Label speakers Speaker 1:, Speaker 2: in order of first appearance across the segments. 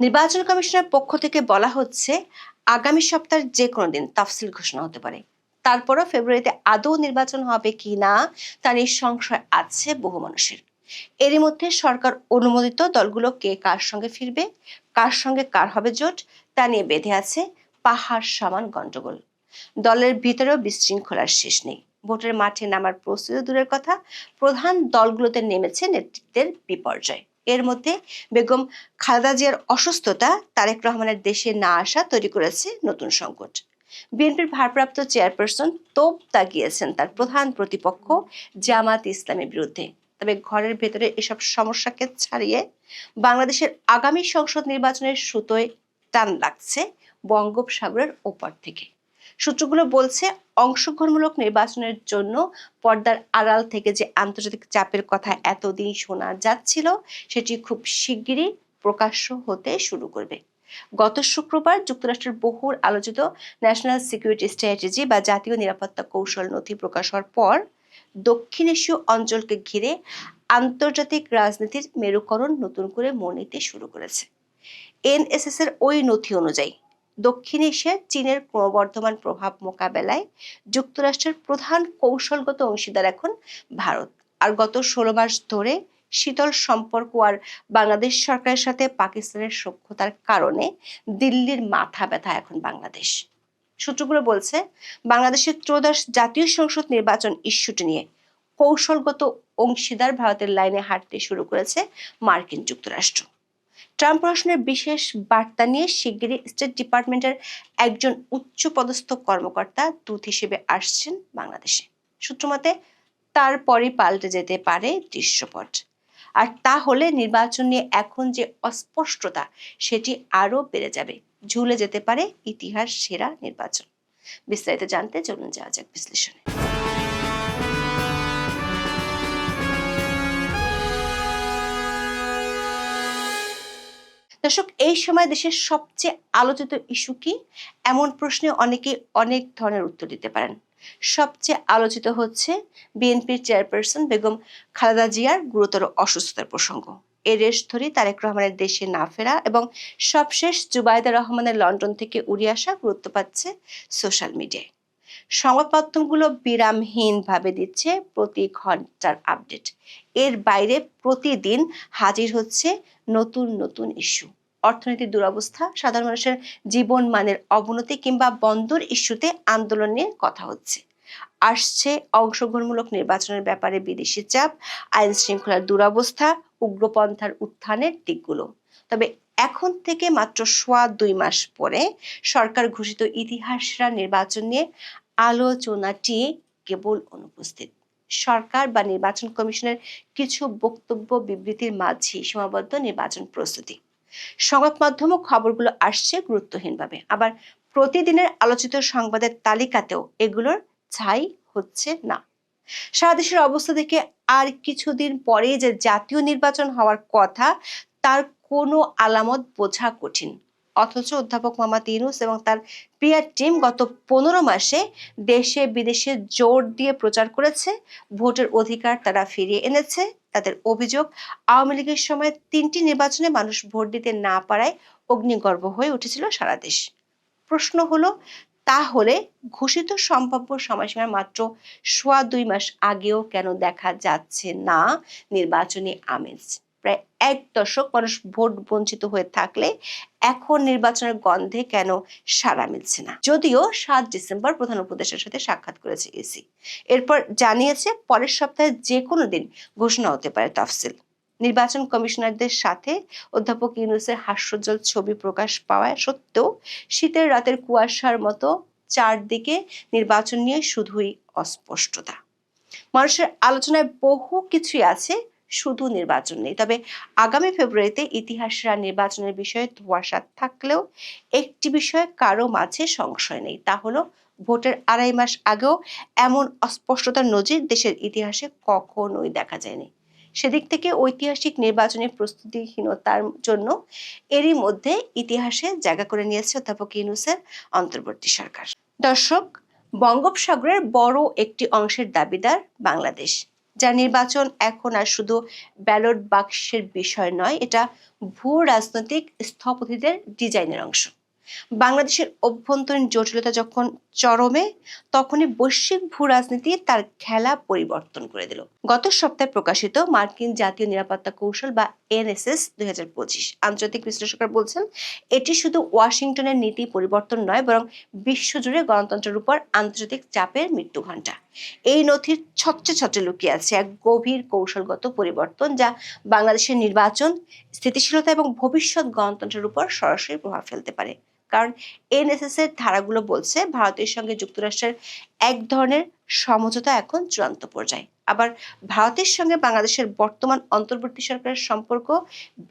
Speaker 1: নির্বাচন কমিশনের পক্ষ থেকে বলা হচ্ছে, আগামী সপ্তাহের যে কোনো দিন তাফসিল ঘোষণা হতে পারে। তারপরও ফেব্রুয়ারিতে আদৌ নির্বাচন হবে কি না, তা নিয়ে সংশয় আছে বহু মানুষের। এরই মধ্যে সরকার অনুমোদিত দলগুলো কে কার সঙ্গে ফিরবে, কার সঙ্গে কার হবে জোট, তা নিয়ে বেঁধে আছে পাহাড় সমান গন্ডগোল। দলের ভিতরেও বিশৃঙ্খলার শেষ নেই। ভোটের মাঠে নামার প্রস্তুতি দূরের কথা, প্রধান দলগুলোতে নেমেছে নেতৃত্বের বিপর্যয়। এর মধ্যে বেগম খালেদা জিয়ার অসুস্থতা, তারেক রহমানের দেশে না আসা তৈরি করেছে নতুন সংকট। বিএনপির ভারপ্রাপ্ত চেয়ারপারসন তোপ তাকিয়েছেন তার প্রধান প্রতিপক্ষ জামাত ইসলামের বিরুদ্ধে। তবে ঘরের ভেতরে এসব সমস্যাকে ছাড়িয়ে বাংলাদেশের আগামী সংসদ নির্বাচনের সুতোয় টান লাগছে বঙ্গোপসাগরের ওপর থেকে। সূত্রগুলো বলছে অংশগ্রহণমূলক নির্বাচনের জন্য পর্দার আড়াল থেকে যে আন্তর্জাতিক চাপের কথা এতদিন শোনা যাচ্ছিল, সেটি খুব শিগগিরই প্রকাশ্য হতে শুরু করবে। গত শুক্রবার যুক্তরাষ্ট্রের বহুল আলোচিত ন্যাশনাল সিকিউরিটি স্ট্র্যাটেজি বা জাতীয় নিরাপত্তা কৌশল নথি প্রকাশ হওয়ার পর দক্ষিণ এশীয় অঞ্চলকে ঘিরে আন্তর্জাতিক রাজনীতির মেরুকরণ নতুন করে মনিতে শুরু করেছে। এনএসএস এর ওই নথি অনুযায়ী দক্ষিণ এশিয়ায় চীনের ক্রমবর্ধমান প্রভাব মোকাবেলায় যুক্তরাষ্ট্রের প্রধান কৌশলগত অংশীদার এখন ভারত। আর গত ষোলো মাস ধরে শীতল সম্পর্ক আর বাংলাদেশ সরকারের সাথে পাকিস্তানের সখ্যতার কারণে দিল্লির মাথা ব্যথা এখন বাংলাদেশ। সূত্রগুলো বলছে, বাংলাদেশের ত্রয়োদশ জাতীয় সংসদ নির্বাচন ইস্যুটি নিয়ে কৌশলগত অংশীদার ভারতের লাইনে হাঁটতে শুরু করেছে মার্কিন যুক্তরাষ্ট্র। ট্রাম্প প্রশ্নের বিশেষ বার্তা নিয়ে শিগগিরই স্টেট ডিপার্টমেন্টের একজন উচ্চপদস্থ কর্মকর্তা দূত হিসেবে আসছেন বাংলাদেশে। সূত্রমতে তারপরই পাল্টে যেতে পারে দৃশ্যপট। আর তা হলে নির্বাচন নিয়ে এখন যে অস্পষ্টতা, সেটি আরও বেড়ে যাবে। ঝুলে যেতে পারে ইতিহাস সেরা নির্বাচন। বিস্তারিত জানতে চলুন যাওয়া যাক বিশ্লেষণে। দর্শক, এই সময় দেশের সবচেয়ে আলোচিত ইস্যু কি? এমন প্রশ্নে অনেকে অনেক ধরনের উত্তর দিতে পারেন। সবচেয়ে আলোচিত হচ্ছে বিএনপির চেয়ারপারসন বেগম খালেদা জিয়ার গুরুতর অসুস্থতার প্রসঙ্গ। এর রেশ ধরে তারেক রহমানের দেশে না ফেরা এবং সবশেষ জুবাইদা রহমানের লন্ডন থেকে উড়ে আসা গুরুত্ব পাচ্ছে সোশ্যাল মিডিয়ায়। সংবাদ মাধ্যমগুলো বিরামহীনভাবে দিচ্ছে প্রতি ঘণ্টার আপডেট। এর বাইরে প্রতিদিন হাজির হচ্ছে নতুন নতুন ইস্যু। অর্থনৈতিক দুরবস্থা, সাধারণ মানুষের জীবন মানের অবনতি কিংবা বন্দর ইস্যুতে আন্দোলন নিয়ে কথা হচ্ছে। আসছে অংশগ্রহণমূলক নির্বাচনের ব্যাপারে বিদেশি চাপ, আইন শৃঙ্খলার দুরবস্থা, উগ্রপন্থার উত্থানের দিকগুলো। তবে এখন থেকে মাত্র সোয়া দুই মাস পরে সরকার ঘোষিত ইতিহাসরা নির্বাচন নিয়ে আলোচনাটি কেবল অনুপস্থিত। সরকার বা নির্বাচন কমিশনের কিছু বক্তব্য বিবৃতির মাঝে সীমাবদ্ধ নির্বাচন প্রস্তুতি। সংবাদ মাধ্যম খবরগুলো আসছে গুরুত্বহীনভাবে। আবার প্রতিদিনের আলোচিত সংবাদের তালিকাতেও এগুলোর ছাই হচ্ছে না। সারা দেশের অবস্থা দেখে আর কিছুদিন পরে যে জাতীয় নির্বাচন হওয়ার কথা, তার কোনো আলামত বোঝা কঠিন। অথচ অধ্যাপক মোহাম্মদ ইউনুস এবং তার পিয়ার টিম গত পনেরো মাসে দেশে বিদেশে জোর দিয়ে প্রচার করেছে। ভোটের অধিকার তারা ফিরিয়ে এনেছে। তাদের অভিযোগ, আওয়ামী লীগের সময় তিনটি নির্বাচনে মানুষ ভোট দিতে না পারায় অগ্নিগর্ভ হয়ে উঠেছিল সারা দেশ। প্রশ্ন হলো, তাহলে ঘোষিত সম্ভাব্য সময়সীমার মাত্র সোয়া দুই মাস আগেও কেন দেখা যাচ্ছে না নির্বাচনী আমেজ? প্রায় এক দশক মানুষ ভোট বঞ্চিত হয়ে থাকলে এখন নির্বাচনের গন্ধে কেন সাড়া মিলছে না? যদিও সাত ডিসেম্বর প্রধান উপদেষ্টার সাথে সাক্ষাৎ করেছে ইসি। এরপর জানিয়েছে পরের সপ্তাহে যে কোনো দিন ঘোষণা হতে পারে তফসিল। নির্বাচন কমিশনারদের সাথে অধ্যাপক ইউনুসের হাস্যজ্জ্বল ছবি প্রকাশ পাওয়া সত্ত্বেও শীতের রাতের কুয়াশার মতো চারদিকে নির্বাচন নিয়ে শুধুই অস্পষ্টতা। মানুষের আলোচনায় বহু কিছুই আছে শুধু নির্বাচন নেই। তবে আগামী ফেব্রুয়ারিতে ইতিহাসরা নির্বাচনের বিষয়ে ধোয়াশা থাকলেও একটি বিষয়ে কারও মাঝে সংশয় নেই। তা হলো, ভোটের আড়াই মাস আগেও এমন অস্পষ্টতার নজির দেশের ইতিহাসে কখনোই দেখা যায়নি। সেদিক থেকে ঐতিহাসিক নির্বাচনী প্রস্তুতিহীনতার জন্য এরই মধ্যে ইতিহাসে জায়গা করে নিয়েছে অধ্যাপক ইউনুসের অন্তর্বর্তী সরকার। দর্শক, বঙ্গোপসাগরের বড় একটি অংশের দাবিদার বাংলাদেশ। যা নির্বাচন এখন আর শুধু ব্যালট বাক্সের বিষয় নয়, এটা ভূ রাজনৈতিক স্থপতিদের ডিজাইনের অংশ। বাংলাদেশের অভ্যন্তরীণ জটিলতা যখন চরমে তখনই বৈশ্বিক ভূ রাজনীতি তার খেলা পরিবর্তন করে দিল। গত সপ্তাহে প্রকাশিত মার্কিন জাতীয় নিরাপত্তা কৌশল বা এনএসএস দুই হাজার পঁচিশ আন্তর্জাতিক বিশ্লেষকরা বলছেন, এটি শুধু ওয়াশিংটনের নীতি পরিবর্তন নয়, বরং বিশ্বজুড়ে গণতন্ত্রের উপর আন্তর্জাতিক চাপের মৃত্যু ঘণ্টা। এই নথির ছত্রে ছত্রে লুকিয়ে আছে এক গভীর কৌশলগত পরিবর্তন যা বাংলাদেশের নির্বাচন, স্থিতিশীলতা এবং ভবিষ্যৎ গণতন্ত্রের উপর সরাসরি প্রভাব ফেলতে পারে। কারণ এনএসএস এর ধারাগুলো বলছে ভারতের সঙ্গে যুক্তরাষ্ট্রের এক ধরনের সমঝোতা এখন চূড়ান্ত পর্যায়ে। আবার ভারতের সঙ্গে বাংলাদেশের বর্তমান অন্তর্বর্তী সরকারের সম্পর্ক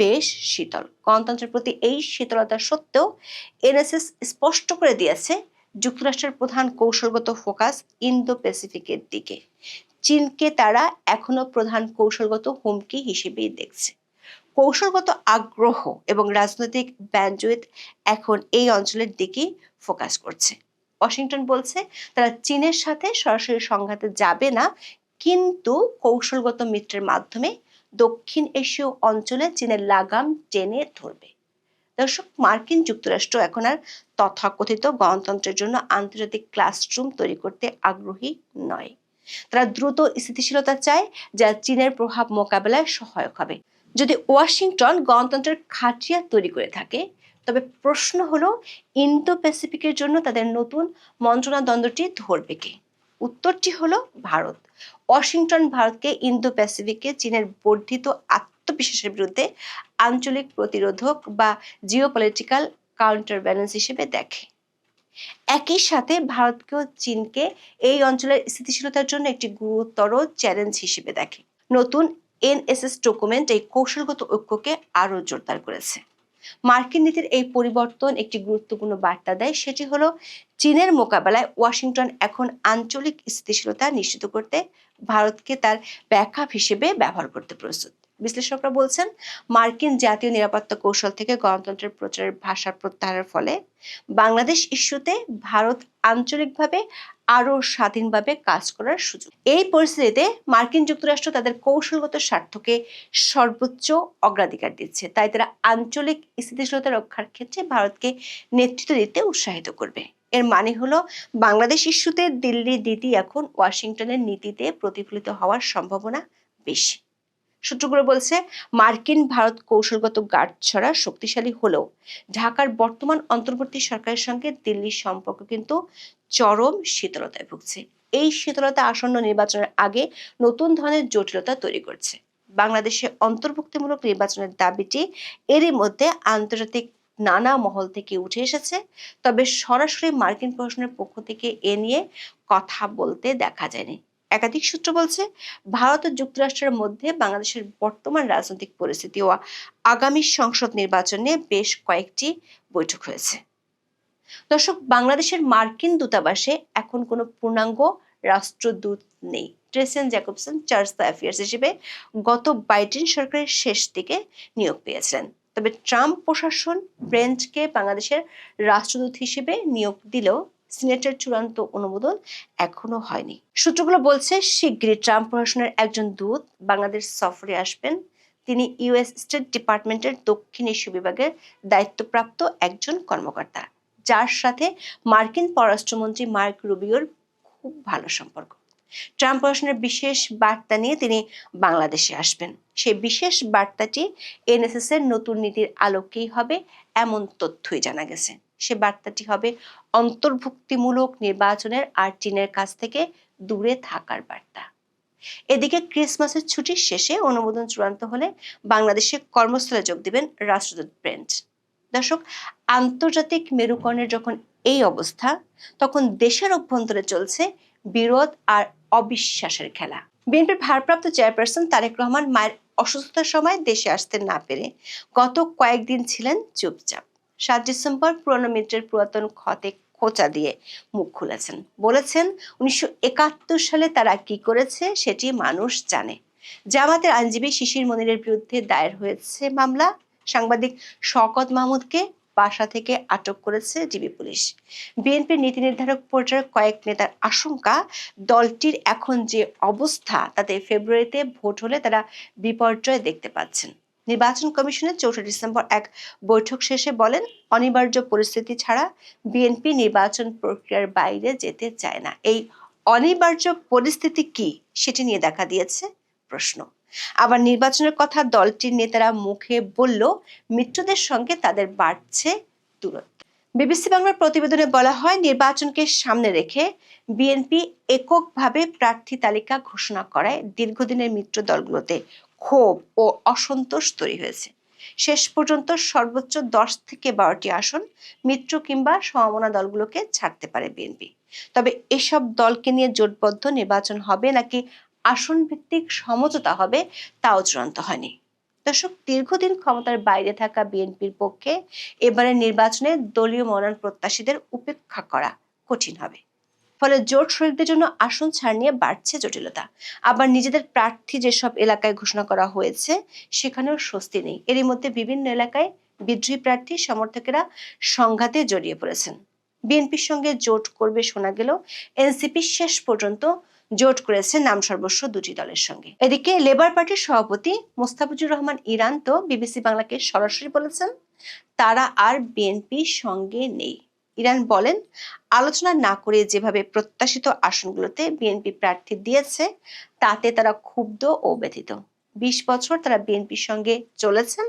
Speaker 1: বেশ শীতল। গণতন্ত্রের প্রতি এই শীতলতা সত্ত্বেও এনএসএস স্পষ্ট করে দিয়েছে যুক্তরাষ্ট্রের প্রধান কৌশলগত ফোকাস ইন্দো প্যাসিফিকের দিকে। চীনকে তারা এখনও প্রধান কৌশলগত হুমকি হিসেবেই দেখছে। কৌশলগত আগ্রহ এবং রাজনৈতিক ব্যান্ডউইথ এখন এই অঞ্চলের দিকেই ফোকাস করছে। ওয়াশিংটন বলছে, তারা চীনের সাথে সরাসরি সংঘাতে যাবে না, কিন্তু কৌশলগত মিত্রের মাধ্যমে দক্ষিণ এশীয় অঞ্চলে চীনের লাগাম টেনে ধরবে। দর্শক, মার্কিন যুক্তরাষ্ট্র এখন আর তথাকথিত গণতন্ত্রের জন্য আন্তর্জাতিক ক্লাসরুম তৈরি করতে আগ্রহী নয়। তারা দ্রুত স্থিতিশীলতা চায়, যা চীনের প্রভাব মোকাবেলায় সহায়ক হবে। যদি ওয়াশিংটন গণতন্ত্রের খাটিয়া তৈরি করে থাকে, তবে প্রশ্ন হলো ইন্দো প্যাসিফিকের জন্য তাদের নতুন মন্ত্রণা দ্বন্দ্বটি ধরবে কে? উত্তরটি হলো ভারত। ওয়াশিংটন ভারতকে ইন্দো প্যাসিফিকে চীনের বর্ধিত আত্মবিশ্বাসের বিরুদ্ধে আঞ্চলিক প্রতিরোধক বা জিওপলিটিক্যাল কাউন্টার ব্যালেন্স হিসেবে দেখে। একই সাথে ভারতকেও চীনকে এই অঞ্চলের স্থিতিশীলতার জন্য একটি গুরুতর চ্যালেঞ্জ হিসেবে দেখে। নতুন এনএসএস ডকুমেন্ট এই কৌশলগত ঐক্যকে আরও জোরদার করেছে। মার্কিন নীতির এই পরিবর্তন একটি গুরুত্বপূর্ণ বার্তা দেয়, সেটি হলো চীনের মোকাবেলায় ওয়াশিংটন এখন আঞ্চলিক স্থিতিশীলতা নিশ্চিত করতে ভারতকে তার ব্যাকআপ হিসেবে ব্যবহার করতে প্রস্তুত। বিশ্লেষকরা বলছেন, মার্কিন জাতীয় নিরাপত্তা কৌশল থেকে গণতন্ত্রের প্রচারের ভাষা প্রত্যাহারের ফলে বাংলাদেশ ইস্যুতে ভারত আঞ্চলিকভাবে আরও স্বাধীনভাবে কাজ করার সুযোগ। এই পরিস্থিতিতে মার্কিন যুক্তরাষ্ট্র তাদের কৌশলগত স্বার্থকে সর্বোচ্চ অগ্রাধিকার দিচ্ছে। তাই তারা আঞ্চলিক স্থিতিশীলতা রক্ষার ক্ষেত্রে ভারতকে নেতৃত্ব দিতে উৎসাহিত করবে। এর মানে হলো, বাংলাদেশ ইস্যুতে দিল্লির নীতি এখন ওয়াশিংটনের নীতিতে প্রতিফলিত হওয়ার সম্ভাবনা বেশি। সূত্রগুলো বলছে, মার্কিন ভারত কৌশলগত গার্ড ছড়া শক্তিশালী হলেও ঢাকার বর্তমান অন্তর্বর্তী সরকারের সঙ্গে দিল্লির সম্পর্ক কিন্তু চরম শীতলতায় ভুগছে। এই শীতলতা আসন্ন নির্বাচনের আগে নতুন ধরনের জটিলতা তৈরি করছে। বাংলাদেশে অন্তর্ভুক্তিমূলক নির্বাচনের দাবিটি এরই মধ্যে আন্তর্জাতিক নানা মহল থেকে উঠে এসেছে। তবে সরাসরি মার্কিন প্রশাসনের পক্ষ থেকে এ নিয়ে কথা বলতে দেখা যায়নি। একাধিক সূত্র বলছে, ভারত ও যুক্তরাষ্ট্রের মধ্যে বাংলাদেশের বর্তমান রাজনৈতিক পরিস্থিতি ও আগামী সংসদ নির্বাচনে বেশ কয়েকটি বৈঠক হয়েছে। দর্শক, বাংলাদেশের মার্কিন দূতাবাসে এখন কোনো পূর্ণাঙ্গ রাষ্ট্রদূত নেই। ট্রেসেন জ্যাকবসন চার্জ দ্য অ্যাফেয়ার্স হিসেবে গত বাইডেন সরকারের শেষ দিকে নিয়োগ পেয়েছিলেন। তবে ট্রাম্প প্রশাসন, ব্রেন্টকে বাংলাদেশের রাষ্ট্রদূত হিসেবে নিয়োগ দিলেও সিনেটের চূড়ান্ত অনুমোদন এখনও হয়নি। সূত্রগুলো বলছে, শিগগিরই ট্রাম্প প্রশাসনের একজন দূত বাংলাদেশ সফরে আসবেন। তিনি ইউএস স্টেট ডিপার্টমেন্টের দক্ষিণ এশীয় বিভাগের দায়িত্বপ্রাপ্ত একজন কর্মকর্তা, যার সাথে মার্কিন পররাষ্ট্রমন্ত্রী মার্ক রুবিওর খুব ভালো সম্পর্ক। ট্রাম্প প্রশাসনের বিশেষ বার্তা নিয়ে তিনি বাংলাদেশে আসবেন। সেই বিশেষ বার্তাটি এনএসএস এর নতুন নীতির আলোকেই হবে, এমন তথ্যই জানা গেছে। সে বার্তাটি হবে অন্তর্ভুক্তিমূলক নির্বাচনের আর চীনের কাছ থেকে দূরে থাকার বার্তা। এদিকে ক্রিসমাসের ছুটির শেষে অনুমোদন চূড়ান্ত হলে বাংলাদেশে কর্মস্থলে যোগ দিবেন রাষ্ট্রদূত ব্রেন্ট। দর্শক, আন্তর্জাতিক মেরুকরণের যখন এই অবস্থা, তখন দেশের অভ্যন্তরে চলছে বিরোধ আর অবিশ্বাসের খেলা। বিএনপির ভারপ্রাপ্ত চেয়ারপারসন তারেক রহমান মায়ের অসুস্থতার সময় দেশে আসতে না পেরে গত কয়েকদিন ছিলেন চুপচাপ। সাত ডিসেম্বর পুরনো মিত্রের পুরাতন ক্ষতে খোঁচা দিয়ে মুখ খুলেছেন। বলেছেন, উনিশশো একাত্তর সালে তারা কি করেছে সেটি মানুষ জানে। জামাতের আইনজীবী শিশির মনিরের বিরুদ্ধে দায়ের হয়েছে মামলা। সাংবাদিক শওকত মাহমুদকে বাসা থেকে আটক করেছে ডিবি পুলিশ। বিএনপির নীতি নির্ধারক পর্যায়ের কয়েক নেতার আশঙ্কা, দলটির এখন যে অবস্থা তাতে ফেব্রুয়ারিতে ভোট হলে তারা বিপর্যয় দেখতে পাচ্ছেন। নির্বাচন কমিশনের চৌঠা ডিসেম্বর এক বৈঠক শেষে বলেন, অনিবার্য পরিস্থিতি ছাড়া বিএনপি নির্বাচন প্রক্রিয়ার বাইরে যেতে চায় না। এই অনিবার্য পরিস্থিতি কি সেটি নিয়ে দেখা দিয়েছে প্রশ্ন। আবার নির্বাচনের কথা দলটির নেতারা মুখে বলল, মিত্রদের সঙ্গে তাদের বাড়ছে দূরত্ব। বিবিসি বাংলার প্রতিবেদনে বলা হয়, নির্বাচনকে সামনে রেখে বিএনপি এককভাবে প্রার্থী তালিকা ঘোষণা করায় দীর্ঘদিনের মিত্র দলগুলোতে ক্ষোভ ও অসন্তোষ তৈরি হয়েছে। শেষ পর্যন্ত সর্বোচ্চ দশ থেকে বারোটি আসন মিত্র কিংবা সমমনা দলগুলোকে ছাড়তে পারে বিএনপি। তবে এসব দলকে নিয়ে জোটবদ্ধ নির্বাচন হবে নাকি আসন ভিত্তিক সমঝোতা হবে তাও চূড়ান্ত হয়নি। দর্শক, দীর্ঘদিন ক্ষমতার বাইরে থাকা বিএনপির পক্ষে এবারের নির্বাচনে দলীয় মনোনয়ন প্রত্যাশীদের উপেক্ষা করা কঠিন হবে। ফলে জোট শরিকদের জন্য আসন ছাড় নিয়ে বাড়ছে জটিলতা। আবার নিজেদের প্রার্থী যেসব এলাকায় ঘোষণা করা হয়েছে, সেখানেও স্বস্তি নেই। এরই মধ্যে বিভিন্ন এলাকায় বিদ্রোহী প্রার্থী সমর্থকেরা সংঘাতে জড়িয়ে পড়েছেন। বিএনপির সঙ্গে জোট করবে শোনা গেল, এনসিপি শেষ পর্যন্ত জোট করেছে নাম সর্বস্ব দুটি দলের সঙ্গে। এদিকে লেবার পার্টির সভাপতি মোস্তাফিজুর রহমান ইরান তো বিবিসি বাংলাকে সরাসরি বলেছেন, তারা আর বিএনপির সঙ্গে নেই। ইরান বলেন, আলোচনা না করে যেভাবে প্রত্যাশিত আসনগুলোতে বিএনপি প্রার্থী দিয়েছে, তাতে তারা ক্ষুব্ধ ও ব্যথিত। বিশ বছর তারা বিএনপির সঙ্গে চলেছেন,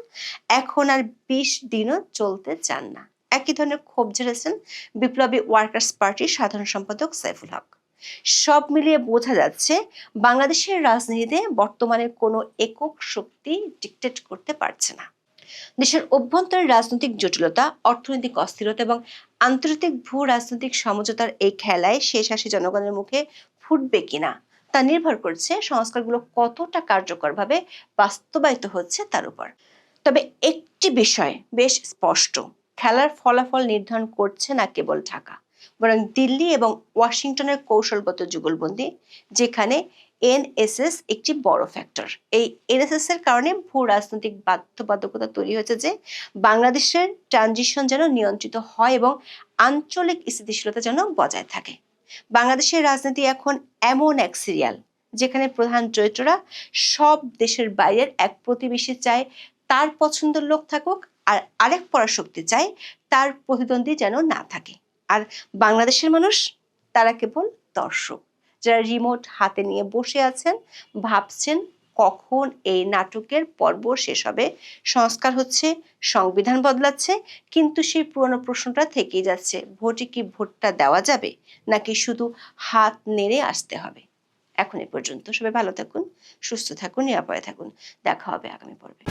Speaker 1: এখন আর বিশ দিনও চলতে চান না। একই ধরনের ক্ষোভ ঝেড়েছেন বিপ্লবী ওয়ার্কার্স পার্টির সাধারণ সম্পাদক সাইফুল হক। সব মিলিয়ে বোঝা যাচ্ছে, বাংলাদেশের রাজনীতিতে বর্তমানে কোনো একক শক্তি ডিকটেট করতে পারছে না। দেশের অভ্যন্তরীণ রাজনৈতিক জটিলতা, অর্থনৈতিক অস্থিরতা এবং আন্তর্জাতিক ভূ রাজনৈতিক সমঝোতার এই খেলায় শেষ আসে জনগণের মুখে ফুটবে কিনা তা নির্ভর করছে সংস্কারগুলো কতটা কার্যকরভাবে বাস্তবায়িত হচ্ছে তার উপর। তবে একটি বিষয় বেশ স্পষ্ট, খেলার ফলাফল নির্ধারণ করছে না কেবল ঢাকা, বরং দিল্লি এবং ওয়াশিংটনের কৌশলগত যুগলবন্দি, যেখানে এনএসএস একটি বড় ফ্যাক্টর এই এনএসএস এর কারণে ভূ রাজনৈতিক বাধ্যবাধকতা তৈরি হয়েছে যে, বাংলাদেশের ট্রানজিশন যেন নিয়ন্ত্রিত হয় এবং আঞ্চলিক স্থিতিশীলতা যেন বজায় থাকে। বাংলাদেশের রাজনীতি এখন এমন এক সিরিয়াল যেখানে প্রধান চরিত্ররা সব দেশের বাইরের এক প্রতিবেশী চায়, তার পছন্দের লোক থাকুক আর আরেক পরাশক্তি চায়, তার প্রতিদ্বন্দ্বী যেন না থাকে। আর বাংলাদেশের মানুষ, তারা কেবল দর্শক। যারা রিমোট হাতে নিয়ে বসে আছেন, ভাবছেন কখন এই নাটকের পর্ব শেষ হবে, সংস্কার হচ্ছে, সংবিধান বদলাচ্ছে, কিন্তু সেই পুরনো প্রশ্নটা থেকেই যাচ্ছে, ভোটে কি ভোটটা দেওয়া যাবে, নাকি শুধু হাত নেড়ে আসতে হবে? এখন এ পর্যন্ত সবাই ভালো থাকুন, সুস্থ থাকুন, নিরাপদে থাকুন, দেখা হবে আগামী পর্বে।